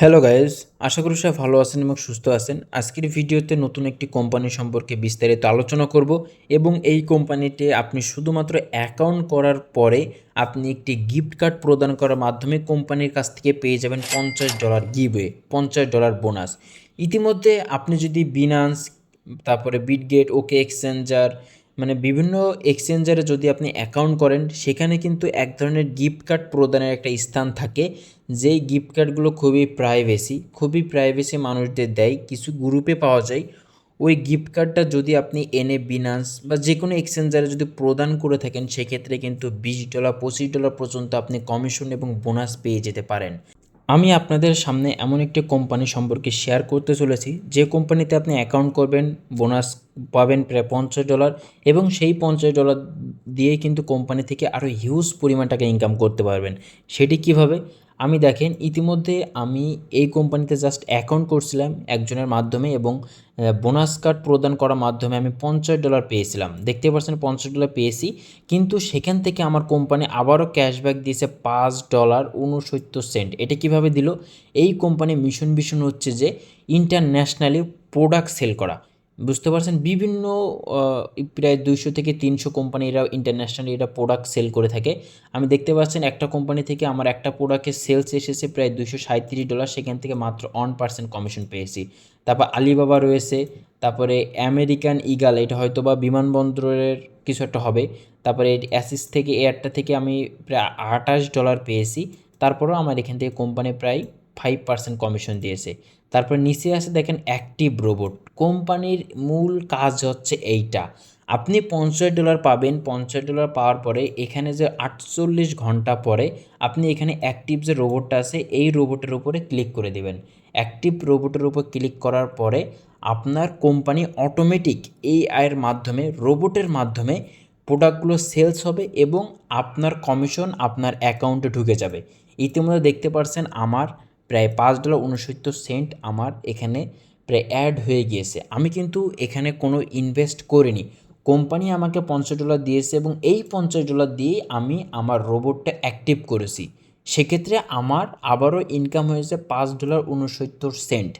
Hello guys আশা করি সবাই ভালো আছেন এবং সুস্থ আছেন। আজকের ভিডিওতে নতুন একটি কোম্পানি সম্পর্কে বিস্তারিত আলোচনা করব এবং এই কোম্পানিতে আপনি শুধুমাত্র অ্যাকাউন্ট করার পরে আপনি একটি গিফট কার্ড প্রদান করার মাধ্যমে কোম্পানির কাছ থেকে পেয়ে যাবেন পঞ্চাশ ডলার গিভওয়ে পঞ্চাশ ডলার বোনাস ইতিমধ্যে আপনি যদি বিনান্স তারপরে বিটগেট ওকে এক্সচেঞ্জার মানে বিভিন্ন এক্সচেঞ্জারে যদি আপনি অ্যাকাউন্ট করেন, সেখানে কিন্তু এক ধরনের গিফট কার্ড প্রদানের একটা স্থান থাকে, যেই গিফট কার্ডগুলো খুবই প্রাইভেসি খুবই প্রাইভেসি মানুষদের দেয়, কিছু গ্রুপে পাওয়া যায়। ওই গিফট কার্ডটা যদি আপনি এনে বিনান্স বা যে কোনো এক্সচেঞ্জারে যদি প্রদান করে থাকেন, সেক্ষেত্রে কিন্তু বিশ ডলার পঁচিশ ডলার পর্যন্ত আপনি কমিশন এবং বোনাস পেয়ে যেতে পারেন। আমি আপনাদের সামনে এমন একটি কোম্পানি সম্পর্কে শেয়ার করতে চলেছি, যে কোম্পানিতে আপনি অ্যাকাউন্ট করবেন বোনাস পাবেন প্রায় পঞ্চাশ ডলার এবং সেই পঞ্চাশ ডলার দিয়ে কিন্তু কোম্পানি থেকে আরও হিউজ পরিমাণ টাকা ইনকাম করতে পারবেন। সেটি কীভাবে? আমি দেখেন, ইতিমধ্যে আমি এই কোম্পানিতে জাস্ট অ্যাকাউন্ট করছিলাম একজনের মাধ্যমে এবং বোনাস কার্ড প্রদান করার মাধ্যমে আমি পঞ্চাশ ডলার পেয়েছিলাম। দেখতে পাচ্ছেন, পঞ্চাশ ডলার পেয়েছি। কিন্তু সেখান থেকে আমার কোম্পানি আবারও ক্যাশব্যাক দিয়েছে পাঁচ ডলার উনসত্তর সেন্ট এটা কীভাবে দিল? এই কোম্পানি মিশন ভিশন হচ্ছে যে ইন্টারন্যাশনালি প্রোডাক্ট সেল করা। বুঝতে পারছেন? বিভিন্ন প্রায় দুইশো থেকে তিনশো কোম্পানি এরা ইন্টারন্যাশনালি এরা প্রোডাক্ট সেল করে থাকে। আমি দেখতে পাচ্ছেন একটা কোম্পানি থেকে আমার একটা প্রোডাক্টের সেলস এসেছে প্রায় দুশো সাঁত্রিশ ডলার সেখান থেকে মাত্র ওয়ান পার্সেন্ট কমিশন পেয়েছি। তারপর আলিবাবা রয়েছে, তারপরে আমেরিকান ইগাল এটা হয়তো বা বিমানবন্দরের কিছু একটা হবে। তারপরে অ্যাসিস থেকে এয়ারটা থেকে আমি প্রায় আঠাশ ডলার পেয়েছি। তারপরেও আমার এখান থেকে কোম্পানি প্রায় ফাইভ পার্সেন্ট কমিশন দিয়েছে। তারপর নিচে আছে দেখেন অ্যাক্টিভ রোবট কোম্পানির মূল কাজ হচ্ছে এইটা। আপনি পঞ্চাশ ডলার পাবেন। পঞ্চাশ ডলার পাওয়ার পরে এখানে যে আটচল্লিশ ঘণ্টা পরে আপনি এখানে অ্যাক্টিভ যে রোবটটা আছে, এই রোবটের উপরে ক্লিক করে দেবেন। অ্যাক্টিভ রোবটের উপর ক্লিক করার পরে আপনার কোম্পানি অটোমেটিক এই আয়ের মাধ্যমে রোবটের মাধ্যমে প্রোডাক্টগুলো সেলস হবে এবং আপনার কমিশন আপনার অ্যাকাউন্টে ঢুকে যাবে। ইতিমধ্যে দেখতে পারছেন আমার প্রায় পাঁচ ডলার উনসত্তর সেন্ট আমার এখানে প্রায় অ্যাড হয়ে গিয়েছে। আমি কিন্তু এখানে কোনো ইনভেস্ট করিনি। কোম্পানি আমাকে পঞ্চাশ ডলার দিয়েছে এবং এই পঞ্চাশ ডলার দিয়ে আমি আমার রোবটটা অ্যাক্টিভ করেছি। সেক্ষেত্রে আমার আবারও ইনকাম হয়েছে পাঁচ ডলার উনসত্তর সেন্ট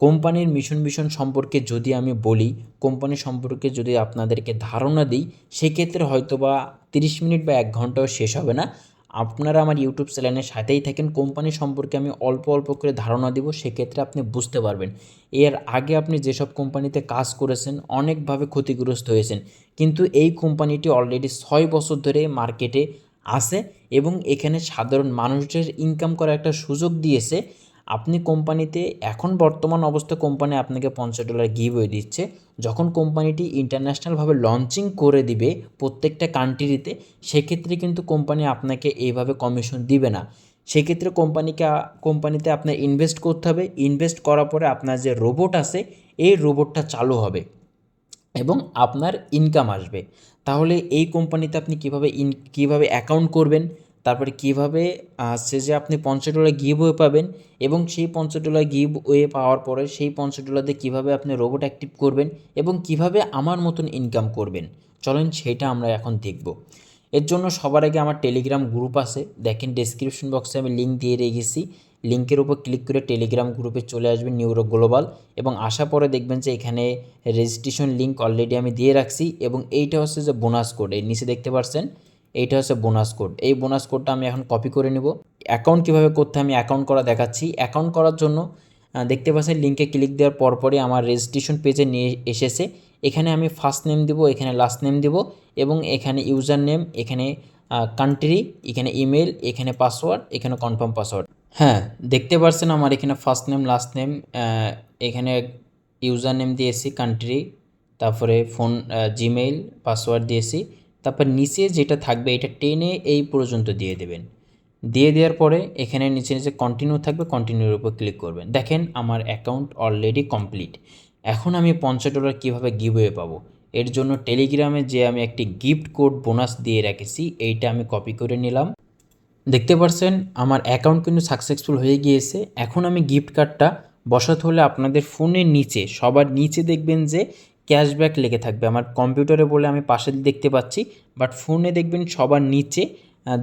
কোম্পানির মিশন মিশন সম্পর্কে যদি আমি বলি কোম্পানি সম্পর্কে যদি আপনাদেরকে ধারণা দিই, সেক্ষেত্রে হয়তো বা তিরিশ মিনিট বা এক ঘন্টাও শেষ হবে না। আপনারা আমার ইউটিউব চ্যানেলের সাথেই থাকেন। কোম্পানি সম্পর্কে আমি অল্প অল্প করে ধারণা দিব, সেক্ষেত্রে আপনি বুঝতে পারবেন। এর আগে আপনি যেসব কোম্পানিতে কাজ করেছেন, অনেকভাবে ক্ষতিগ্রস্ত হয়েছেন। কিন্তু এই কোম্পানিটি অলরেডি ছয় বছর ধরে মার্কেটে আছে এবং এখানে সাধারণ মানুষদের ইনকাম করার একটা সুযোগ দিয়েছে। আপনি কোম্পানিতে, এখন বর্তমান অবস্থা কোম্পানি আপনাকে পঞ্চাশ ডলার গিভওয়ে দিচ্ছে। যখন কোম্পানিটি ইন্টারন্যাশনালভাবে লঞ্চিং করে দিবে প্রত্যেকটা কান্ট্রিতে সেক্ষেত্রে কিন্তু কোম্পানি আপনাকে এইভাবে কমিশন দিবে না। সেক্ষেত্রে কোম্পানিকে, কোম্পানিতে আপনার ইনভেস্ট করতে হবে। ইনভেস্ট করার পরে আপনার যে রোবট আছে, এই রোবটটা চালু হবে এবং আপনার ইনকাম আসবে। তাহলে এই কোম্পানিতে আপনি কীভাবে ইন কীভাবে অ্যাকাউন্ট করবেন? তারপরে কীভাবে সে যে আপনি পঞ্চাশ ডলার গিভ ওয়ে পাবেন এবং সেই পঞ্চাশ ডলার গিভ ওয়ে পাওয়ার পরে সেই পঞ্চাশ ডলার দিয়ে কীভাবে আপনি রোবট অ্যাক্টিভ করবেন এবং কীভাবে আমার মতন ইনকাম করবেন। চলেন সেটা আমরা এখন দেখব। এর জন্য সবার আগে আমার টেলিগ্রাম গ্রুপ আছে। দেখেন ডেসক্রিপশন বক্সে আমি লিঙ্ক দিয়ে রেখেছি। লিঙ্কের উপর ক্লিক করে টেলিগ্রাম গ্রুপে চলে আসবেন নিউরো গ্লোবাল এবং আসার পরে দেখবেন যে এখানে রেজিস্ট্রেশন লিঙ্ক অলরেডি আমি দিয়ে রাখছি এবং এইটা হচ্ছে যে বোনাস কোড এই নিচে দেখতে পাচ্ছেন এইটা হচ্ছে বোনাস কোড এই বোনাস কোডটা আমি এখন কপি করে নেব। অ্যাকাউন্ট কীভাবে করতে আমি অ্যাকাউন্ট করা দেখাচ্ছি। অ্যাকাউন্ট করার জন্য দেখতে পাচ্ছেন লিঙ্কে ক্লিক দেওয়ার পরপরই আমার রেজিস্ট্রেশন পেজে নিয়ে এসেছে। এখানে আমি ফার্স্ট নেম দিব, এখানে লাস্ট নেম দিব এবং এখানে ইউজার নেম এখানে কান্ট্রি এখানে ইমেল এখানে পাসওয়ার্ড এখানে কনফার্ম পাসওয়ার্ড হ্যাঁ দেখতে পাচ্ছেন আমার এখানে ফার্স্ট নেম লাস্ট নেম এখানে ইউজার নেম দিয়েছি কান্ট্রি তারপরে ফোন জিমেইল পাসওয়ার্ড দিয়েছি। তারপর নিচে যেটা থাকবে, এটা টেনে এই পর্যন্ত দিয়ে দেবেন। দিয়ে দেওয়ার পরে এখানে নিচে নিচে কন্টিনিউ থাকবে কন্টিনিউর উপর ক্লিক করবেন। দেখেন আমার অ্যাকাউন্ট অলরেডি কমপ্লিট এখন আমি পঞ্চাশ ডলার কীভাবে গিভওয়ে পাবো? এর জন্য টেলিগ্রামে যে আমি একটি গিফট কোড বোনাস দিয়ে রেখেছি, এইটা আমি কপি করে নিলাম। দেখতে পাচ্ছেন আমার অ্যাকাউন্ট কিন্তু সাকসেসফুল হয়ে গিয়েছে। এখন আমি গিফট কার্ডটা বসাতে হলে আপনাদের ফোনের নিচে, সবার নিচে দেখবেন যে ক্যাশব্যাক লেগে থাকবে। আমার কম্পিউটারে বলে আমি পাশে দেখতে পাচ্ছি বাট ফোনে দেখবেন সবার নিচে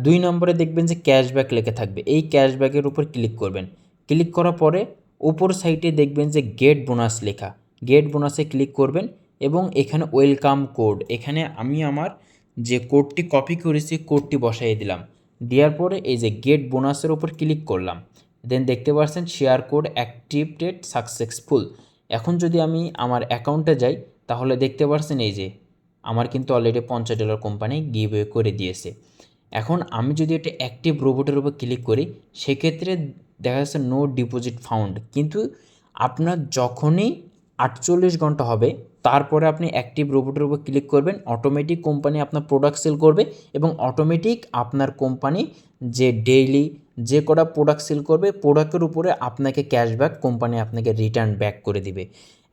দুই নম্বরে দেখবেন যে ক্যাশব্যাক লেগে থাকবে। এই ক্যাশব্যাকের উপর ক্লিক করবেন। ক্লিক করার পরে ওপর সাইডে দেখবেন যে গেট বোনাস লেখা। গেট বোনাসে ক্লিক করবেন এবং এখানে ওয়েলকাম কোড এখানে আমি আমার যে কোডটি কপি করেছি কোডটি বসাই দিলাম। দেওয়ার পরে এই যে গেট বোনাসের ওপর ক্লিক করলাম। দেন দেখতে পাচ্ছেন শেয়ার কোড অ্যাক্টিভেটেড সাকসেসফুল এখন যদি আমি আমার অ্যাকাউন্টে যাই, তাহলে দেখতে পারছেন এই যে, আমার কিন্তু অলরেডি পঞ্চাশ ডলার কোম্পানি গিভ করে দিয়েছে। এখন আমি যদি এটা অ্যাক্টিভ রোবটের উপর ক্লিক করি, সেক্ষেত্রে দেখা যাচ্ছে নো ডিপোজিট ফাউন্ড কিন্তু আপনার যখনই আটচল্লিশ ঘণ্টা হবে, তারপরে আপনি অ্যাক্টিভ রোবটের উপর ক্লিক করবেন অটোমেটিক কোম্পানি আপনার প্রোডাক্ট সেল করবে এবং অটোমেটিক আপনার কোম্পানি যে ডেইলি যে কটা প্রোডাক্ট সেল করবে প্রোডাক্টের উপরে আপনাকে ক্যাশব্যাক কোম্পানি আপনাকে রিটার্ন ব্যাক করে দিবে।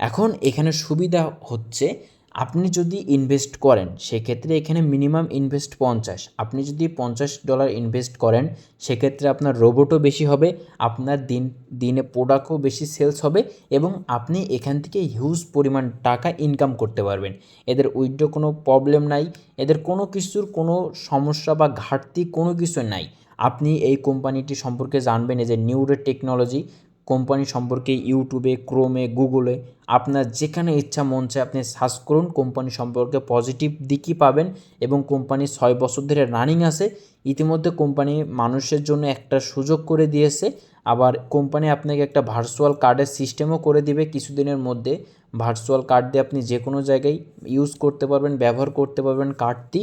এখন এখানে সুবিধা হচ্ছে আপনি যদি ইনভেস্ট করেন, সেক্ষেত্রে এখানে মিনিমাম ইনভেস্ট পঞ্চাশ। আপনি যদি পঞ্চাশ ডলার ইনভেস্ট করেন, সেক্ষেত্রে আপনার রোবটও বেশি হবে, আপনার দিন, দিনে প্রোডাক্টও বেশি সেলস হবে এবং আপনি এখান থেকে হিউজ পরিমাণ টাকা ইনকাম করতে পারবেন। এদের উইথড্র কোনো প্রবলেম নাই, এদের কোনো কিছুর কোনো সমস্যা বা ঘাটতি কোনো কিছু নাই। আপনি এই কোম্পানিটি সম্পর্কে জানবেন যে নিউরে টেকনোলজি কোম্পানি সম্পর্কে ইউটিউবে, ক্রোমে, গুগলে আপনার যেখানে ইচ্ছা মন চায় আপনি সার্চ করুন। কোম্পানি সম্পর্কে পজিটিভ দিকই পাবেন এবং কোম্পানি ছয় বছর ধরে রানিং আছে। ইতিমধ্যে কোম্পানি মানুষের জন্য একটা সুযোগ করে দিয়েছে। আবার কোম্পানি আপনাকে একটা ভার্চুয়াল কার্ডের সিস্টেমও করে দিবে কিছুদিনের মধ্যে। ভার্চুয়াল কার্ড দিয়ে আপনি যে কোনো জায়গায় ইউজ করতে পারবেন, ব্যবহার করতে পারবেন কার্ডটি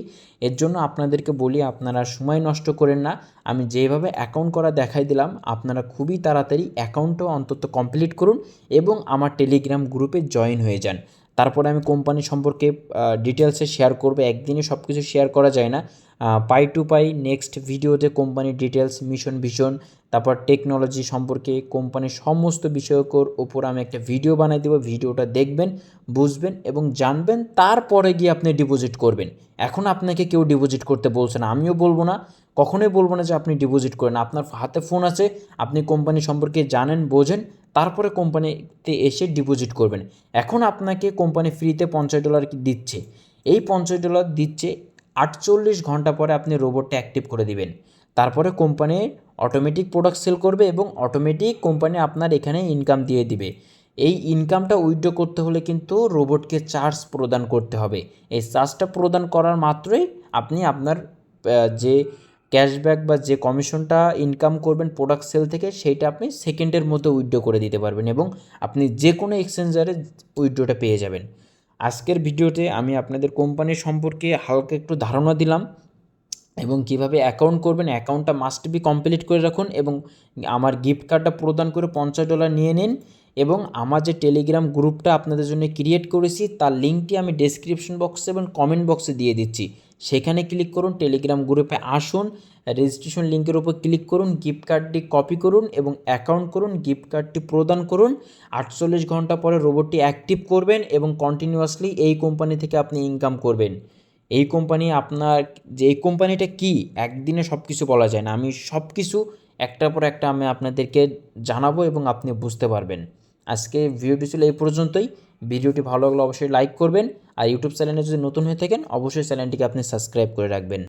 এর জন্য আপনাদেরকে বলি, আপনারা সময় নষ্ট করেন না। আমি যেভাবে অ্যাকাউন্ট করা দেখাই দিলাম, আপনারা খুবই তাড়াতাড়ি অ্যাকাউন্টও অন্তত কমপ্লিট করুন এবং আমার টেলিগ্রাম গ্রুপে জয়েন হয়ে যান। তারপরে আমি কোম্পানি সম্পর্কে ডিটেলসে শেয়ার করব। একদিনে সব কিছু শেয়ার করা যায় না। পাই টু পাই নেক্সট ভিডিওতে কোম্পানির ডিটেলস মিশন ভিশন, তারপর টেকনোলজি সম্পর্কে কোম্পানির সমস্ত বিষয়কর ওপর আমি একটা ভিডিও বানাই দেবো। ভিডিওটা দেখবেন, বুঝবেন এবং জানবেন, তারপরে গিয়ে আপনি ডিপোজিট করবেন। এখন আপনাকে কেউ ডিপোজিট করতে বলছে না, আমিও বলব না, কখনোই বলব না যে আপনি ডিপোজিট করেন। আপনার হাতে ফোন আছে, আপনি কোম্পানি সম্পর্কে জানেন, বোঝেন, তারপরে কোম্পানিতে এসে ডিপোজিট করবেন। এখন আপনাকে কোম্পানি ফ্রিতে পঞ্চাশ ডলার দিচ্ছে। এই পঞ্চাশ ডলার দিচ্ছে আটচল্লিশ ঘণ্টা পরে আপনি রোবটটা অ্যাক্টিভ করে দিবেন। তারপরে কোম্পানি অটোমেটিক প্রোডাক্ট সেল করবে এবং অটোমেটিক কোম্পানি আপনার এখানে ইনকাম দিয়ে দিবে। এই ইনকামটা উইথড্র করতে হলে কিন্তু রোবটকে চার্জ প্রদান করতে হবে। এই চার্জটা প্রদান করার মাত্রই আপনি আপনার যে ক্যাশব্যাক বা যে কমিশনটা ইনকাম করবেন প্রোডাক্ট সেল থেকে, সেইটা আপনি সেকেন্ডের মধ্যে উইথড্র করে দিতে পারবেন এবং আপনি যে কোনো এক্সচেঞ্জারে উইথড্রটা পেয়ে যাবেন। আজকের ভিডিওতে আমি আপনাদের কোম্পানি সম্পর্কে হালকা একটু ধারণা দিলাম এবং কীভাবে অ্যাকাউন্ট করবেন অ্যাকাউন্টটা মাস্ট বি কমপ্লিট করে রাখুন এবং আমার গিফট কার্ডটা প্রদান করে পঞ্চাশ ডলার নিয়ে নিন এবং আমার যে টেলিগ্রাম গ্রুপটা আপনাদের জন্য ক্রিয়েট করেছি, তার লিঙ্কটি আমি ডেসক্রিপশন বক্সে এবং কমেন্ট বক্সে দিয়ে দিচ্ছি। সেখানে ক্লিক করুন টেলিগ্রাম গ্রুপে আসুন রেজিস্ট্রেশন লিঙ্কের উপর ক্লিক করুন গিফট কার্ডটি কপি করুন এবং অ্যাকাউন্ট করুন গিফট কার্ডটি প্রদান করুন। আটচল্লিশ ঘণ্টা পরে রোবটটি অ্যাক্টিভ করবেন এবং কন্টিনিউয়াসলি এই কোম্পানি থেকে আপনি ইনকাম করবেন। এই কোম্পানি আপনার, যে এই কোম্পানিটা কি? একদিনে সব কিছু বলা যায় না। আমি সব কিছু একটার পর একটা আমি আপনাদেরকে জানাব এবং আপনি বুঝতে পারবেন। আজকে ভিডিওটি ছিল এই পর্যন্তই। ভিডিওটি ভালো লাগলে অবশ্যই লাইক করবেন। আর ইউটিউব চ্যানেলে যদি নতুন হয়ে থাকেন, অবশ্যই চ্যানেলটিকে আপনি সাবস্ক্রাইব করে রাখবেন।